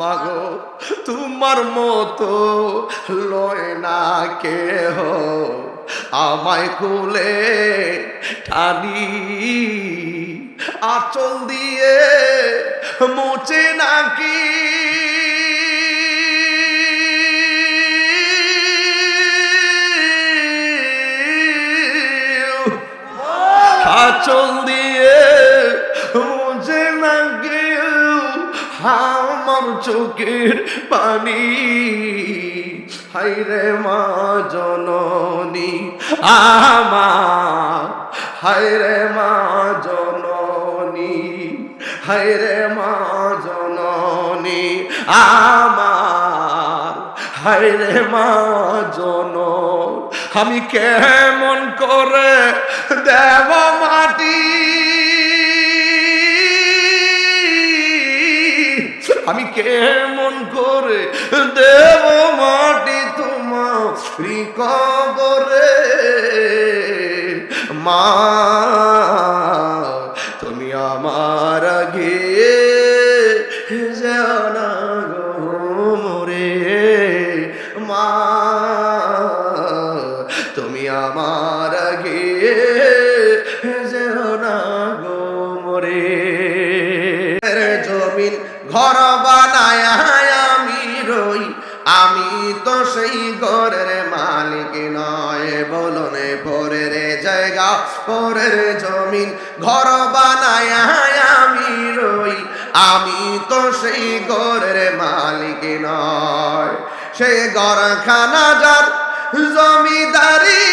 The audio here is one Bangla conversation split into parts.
মাগো, তোমার মতো লয় না কেহ। আমায় কুলে টানি, আচল দিয়ে মোচে নাকি। আচল দিয়ে মুঝে নাকি। আমার চোখের পানি। হাইরে মা জননী, আমার। হাইরে মা জননী হাইরে মা জননী, আমার। হাইরে মা জন আমি কেমন করে দেব মাটি? আমি কেমন করে দেব মাটি তোমার কবরে? মা, তুমি আমার আগে মোরে। মা, তুমি আমার মোরে। জমিন ঘর পরের জমিন ঘর বানায় আমি রই। আমি তো সেই ঘরের মালিক নয় সে ঘরখানা যার জমিদারি।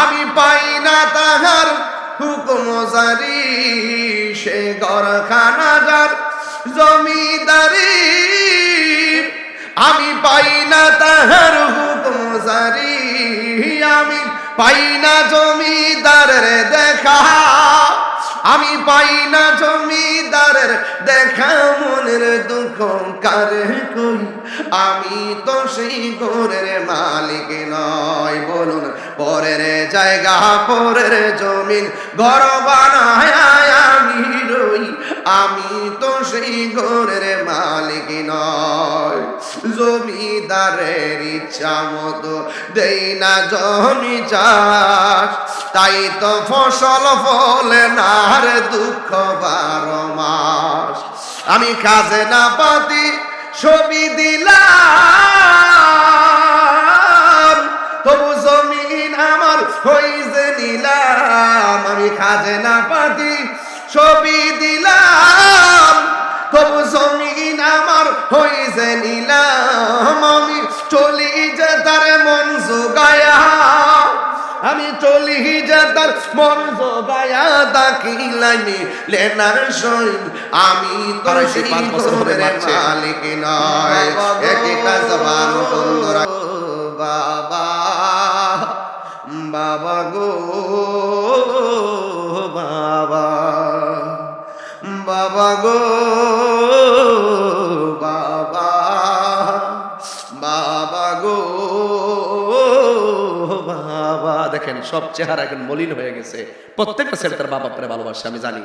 আমি পাই না তাহার হুকুম জারি। সে ঘরখানা যার জমিদারি। আমি পাই না তাহার হুকুম জারি আমি পাই না জমিদারের দেখা। আমি পাই না জমিদারের দেখা, মনের দুঃখ কারে কই? আমি তো সেই ঘরের মালিক নয় বলুন, পরের জায়গা, পরের জমিন ঘর বানায় আমি রই। আমি তো সেই ঘরের মালিক নয় জমিদারের ইচ্ছা মতো দেই না জমি চাষ। তাই তো ফসল ফলে না রে দুঃখ বারো মাস। আমি কাজে না পাতি ছবি দিলাম, তবু জমিন আমার হইছে নিলাম। আমি কাজে না পাতি ছবি দিলাম, তবু জমিন আমার হইছে নিলাম আমি চলি যে তার মন জোগায়া। আমি চলি যে তার মন জোগায়া দাখিলাইনি লেনার সই আমি তোর সেই বছর ধরে মালিক নয়। একটা জবান বন্ধুরা বাবা বাবা গো বাবা। বাবা গো। দেখেন সব চেহারা এখন মলিন হয়ে গেছে। প্রত্যেকটা ছেলে তার বাবা বাপরে ভালোবাসে, আমি জানি।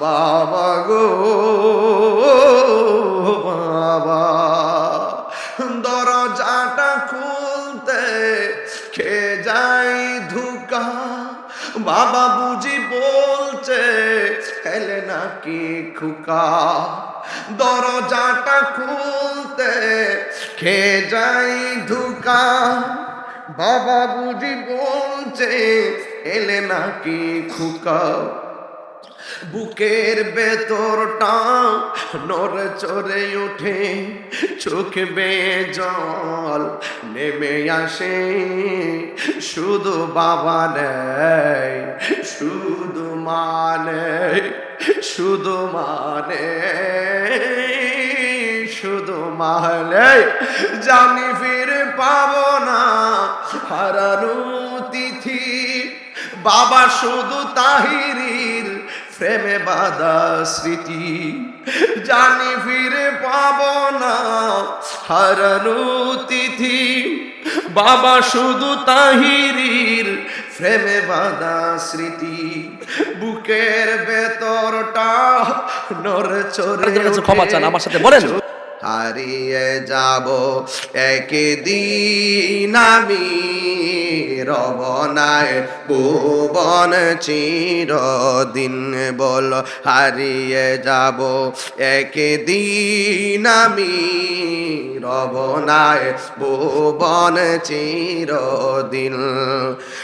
বাবা গো, বাবা। দরজাটা খুলতে খে যাই ধুকা? বাবা বুঝি বলছে হেলে নাকি খুকা? দরজাটা খুলতে খেয়ে যাই ধুকা? বাবা বুঝি বলছে, এলে নাকি খুকা? বুকের ভেতরটা নড়ে চড়ে ওঠে, চোখ বেয়ে জল নেমে আসে। শুধু বাবা নেই, শুধু মানে শুধু মানে শুধু মানে জানি ফিরে পাবো না হারানো তিথি, বাবা শুধু তাহিরির প্রেমে বাধা স্মৃতি জানি ফিরে পাব না হারানো তিথি। বাবা শুধু তাহিরির প্রেমে বাধা স্মৃতি বুকের ভেতরটা নড়ে চড়ে ক্ষমা চান আমার সাথে বলেন। হারিয়ে যাব একদিন আমি। রবনায়, ভুবন চিরদিন বল হারিয়ে যাব। একদিন আমি রবনায়, ভুবন চিরদিন।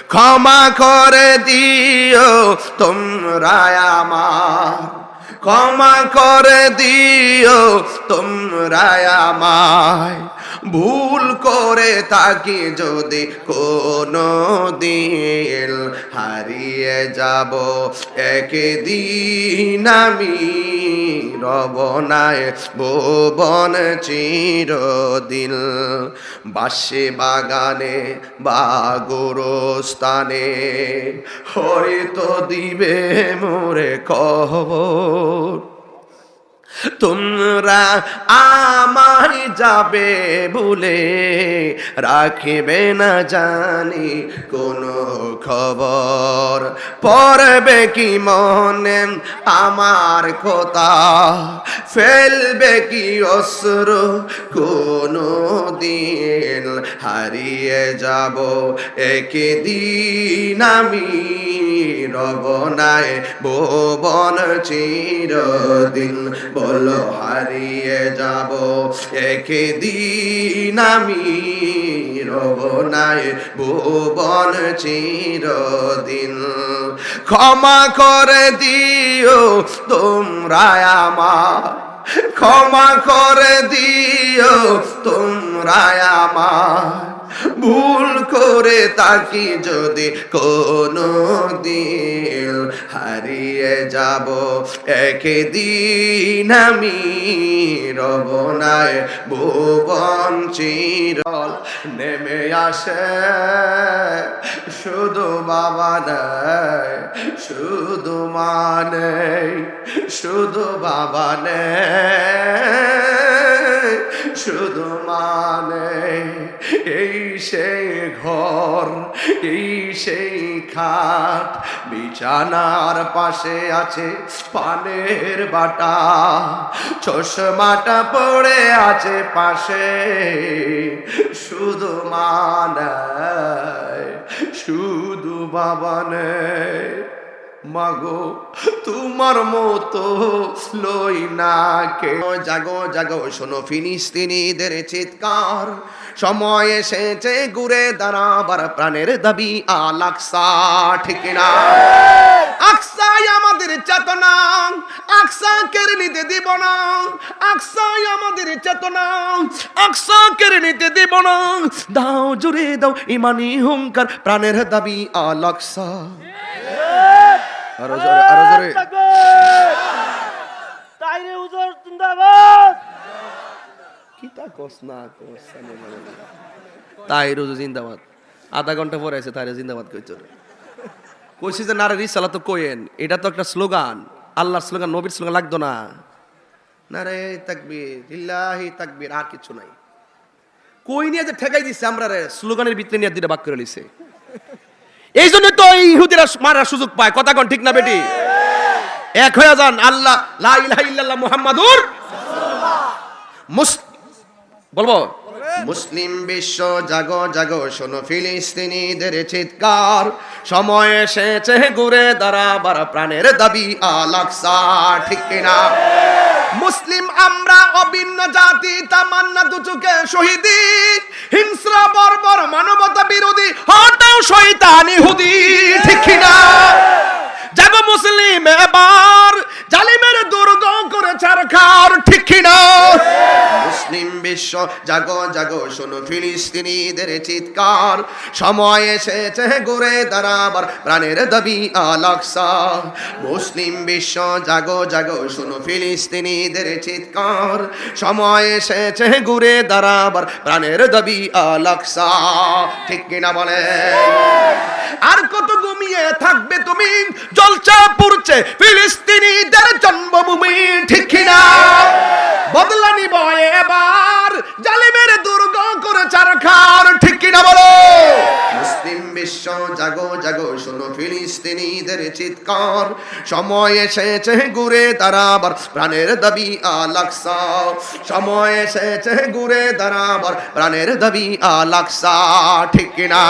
ক্ষমা করে দিও তোমরা আমার। ক্ষমা করে দিও তোমরা আমায়। ভুল করে থাকি যদি কোনো দিল হারিয়ে যাব। একদিন আমি রবনায় ভুবন চিরদিন। বাসে বাগানে বা গোরস্থানে হয়তো দিবে মোরে খবর। তোমরা আমায় যাবে বলে রাখিবে না জানি কোনো খবর। পড়বে কি মনে? আমার কথা ফেলবে কি অস্ত্র কোনো দিন হারিয়ে যাব। একদিন আমি রবনায় ভুবন চিরদিন বলো হারিয়ে যাব একদিন আমি রবনায় ভুবন চিরদিন। ক্ষমা করে দিও তোমরা আমার। ক্ষমা করে দিও তোমরা আমার। ভুল করে তাকি যদি কোনো দিন হারিয়ে যাব। একদিন আমি রবনায় ভুবন চিরল, নেমে আসে শুধু বাবা নেই, শুধু মানে শুধু বাবা নেই, শুধু মানে এই সেই ঘর, এই সেই খাট। বিছানার পাশে আছে পানের বাটা, চশমাটা পড়ে আছে পাশে। শুধু মানায় শুধু বাবা নেই মাগো, তোমার মতো লই না কে। জাগো জাগো, শোনো ফিলিস্তিনিদের চিৎকার। সময় এসেছে ঘুরে দাঁড়াবার, প্রাণের দাবি আলাকসা ঠিক না? আকসাই আমাদের চেতনা, আকসা কেড়ে নিতে দিব না। আকসাই আমাদের চেতনা, আকসা কেড়ে নিতে দিব না। দাও, জুড়ে দাও ইমানি হুঙ্কার, প্রাণের দাবি আলাকসা আরও জোরে আরও জোরে। তাইরে উজর জিন্দাবাদ। কিতা কস না কস তাই রোজ জিন্দাবাদ। আধা ঘণ্টা পরে আছে তাই জিন্দাবাদ কইতো কইছি যে নারে রিসালা তো কইেন এটা তো একটা স্লোগান। আল্লাহর স্লোগান নবীর স্লোগান লাগতো না। নারে তাকবীর ইল্লাহি তাকবীর আর কিছু নাই। কই নিয়ে যে ঠেকাই দিছে আমরা রে? স্লোগানের ভিতরে নিয়ে দিটা বাক করে লিছে। এই জন্য তো ইহুদিরা মারার সুযোগ পায়। কথা কোন ঠিক না বেটি? এক হয়ে যান। আল্লাহ, লা মুহাম্মাদুর বলব? মুসলিম বিশ্ব জাগো জাগো, শোনো ফিলিস্তিনিদের চিৎকার। সময় এসেছে, ঘুরে দাঁড়াবার প্রাণের দাবি আলাকসা ঠিক কিনা? মুসলিম আমরা অভিন্ন জাতি, তামান্না দুচুকে শহীদি। হিংস্র বর্বর শোনো ফিলিস্তিনিদের চিৎকার। সময় এসেছে ঘুরে দাঁড়াবার প্রাণের দাবি আলাকসা মুসলিম বিশ্ব, জাগো জাগো, শোনো ফিলিস্তিনিদের চিৎকার। সময় এসেছে ঘুরে দাঁড়াবার প্রাণের দাবি আলাকসা ঠিক কিনা বলে? আর কত ঘুমিয়ে থাকবে তুমি? জলচা পুরছে ফিলিস্তিনিদের জন্মভূমি, ঠিক কিনা? বদলা নিব এবার। বিশ্ব, জাগো জাগো, শোনো ফিলিস্তিনিদের চিৎকার। সময় এসেছে ঘুরে দাঁড়াবার, প্রাণের দাবি আলাকসা সময় এসেছে ঘুরে দাঁড়াবার, প্রাণের দাবি আলাকসা ঠিক কিনা?